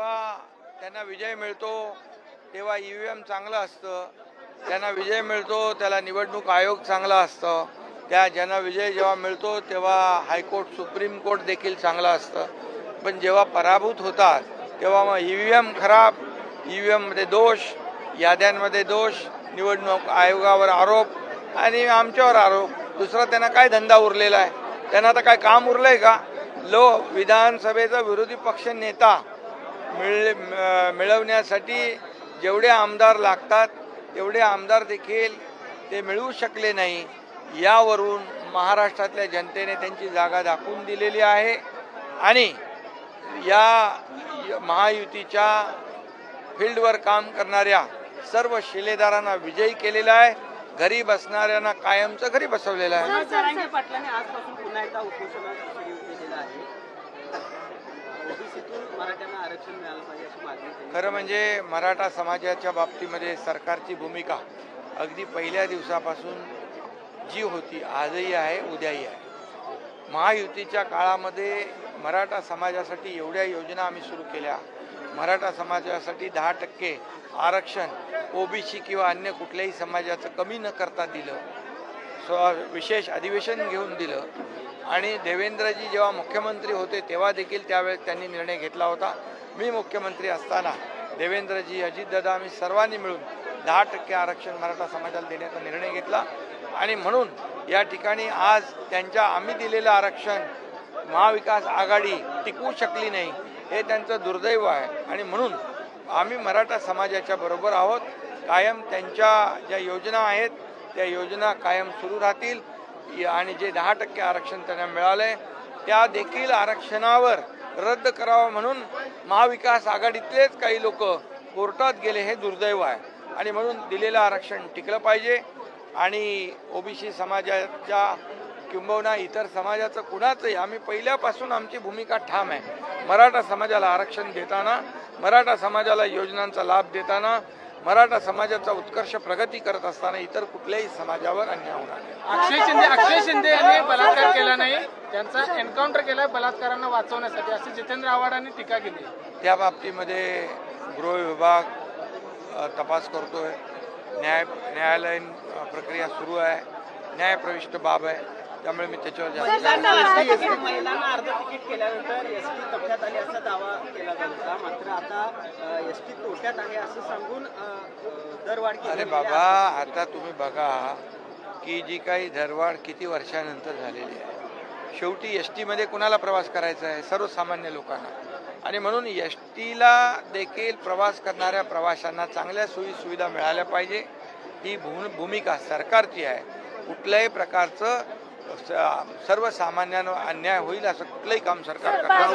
जेव्हा त्यांना विजय मिळतो तेव्हा ई व्ही एम चांगलं असतं. त्यांना विजय मिळतो त्याला निवडणूक आयोग चांगला असतं. त्या ज्यांना विजय जेव्हा मिळतो तेव्हा हायकोर्ट सुप्रीम कोर्ट देखील चांगलं असतं. पण जेव्हा पराभूत होतात तेव्हा मग ई व्ही एम खराब ई व्ही एममध्ये दोष याद्यांमध्ये दोष निवडणूक आयोगावर आरोप आणि आमच्यावर आरोप. दुसरा त्यांना काय धंदा उरलेला आहे? त्यांना आता काय काम उरलंय का? लो विधानसभेचा विरोधी पक्ष नेता मिळ म- मिळवण्यासाठी जेवढे आमदार लागतात तेवढे आमदार देखील ते मिळवू शकले नाही. यावरून महाराष्ट्रातल्या जनतेने त्यांची जागा दाखवून दिलेली आहे. आणि या य- महायुतीच्या फील्डवर काम करणाऱ्या सर्व शिलेदारांना विजयी केलेला आहे. घरी बसणाऱ्यांना कायमचं घरी बसवलेलं आहे. खरं म्हणजे मराठा समाजाच्या बाबतीमध्ये सरकारची भूमिका अगदी पहिल्या दिवसापासून जी होती आजही आहे उद्याही आहे. महायुतीच्या काळामध्ये मराठा समाजासाठी एवढ्या योजना आम्ही सुरू केल्या. मराठा समाजासाठी दहा टक्के आरक्षण ओबीसी किंवा अन्य कुठल्याही समाजाचं कमी न करता दिलं. स्व विशेष अधिवेशन घेऊन दिलं. आणि देवेंद्रजी जेव्हा मुख्यमंत्री होते तेव्हा देखील त्यावेळेस त्यांनी निर्णय घेतला होता. मी मुख्यमंत्री असताना देवेंद्रजी अजितदादा आम्ही सर्वांनी मिळून दहा टक्के आरक्षण मराठा समाजाला देण्याचा निर्णय घेतला. आणि म्हणून या ठिकाणी आज त्यांच्या आम्ही दिलेलं आरक्षण महाविकास आघाडी टिकवू शकली नाही हे त्यांचं दुर्दैव आहे. आणि म्हणून आम्ही मराठा समाजाच्या बरोबर आहोत. कायम त्यांच्या ज्या योजना आहेत त्या योजना कायम सुरू राहतील. आणि जे दहा टक्के आरक्षण त्यांना मिळालंय त्या देखील आरक्षणावर रद्द करावं म्हणून महाविकास आघाडीतलेच काही लोक कोर्टात गेले हे दुर्दैव आहे. आणि म्हणून दिलेलं आरक्षण टिकलं पाहिजे. आणि ओबीसी समाजाच्या किंबहुना इतर समाजाचं कुणाचंही आम्ही पहिल्यापासून आमची भूमिका ठाम आहे. मराठा समाजाला आरक्षण देताना मराठा समाजाला योजनांचा लाभ देताना मराठा समाजाचा उत्कर्ष प्रगती करत असताना इतर कुठल्याही समाजावर अन्याय होणार नाही. अक्षय शिंदे अक्षय शिंदे यांनी बलात्कार केला नाही. त्यांचा एन्काउंटर केलाय बलात्कारांना वाचवण्यासाठी. असे जितेंद्र आव्हाडांनी टीका केली. त्या बाबतीमध्ये गृह विभाग तपास करतोय. न्याय न्यायालयीन प्रक्रिया सुरू आहे. न्यायप्रविष्ट बाब आहे. त्यामुळे मी त्याच्यावर जास्त केला जात होता मात्र आता एस टी तोट्यात आहे असं सांगून अ, अ, दरवाढ केली अरे बाबा. आता तुम्ही बघा की जी काही दरवाढ किती वर्षानंतर झालेली आहे. शेवटी एस टीमध्ये कुणाला प्रवास करायचा आहे? सर्वसामान्य लोकांना. आणि म्हणून एस टीला देखील प्रवास करणाऱ्या प्रवाशांना चांगल्या सोयी सुविधा मिळाल्या पाहिजे. ही भू भूमिका सरकारची आहे. कुठल्याही प्रकारचं सर्वसामान्यांवर अन्याय होईल असं कुठलंही काम सरकार करणार नाही.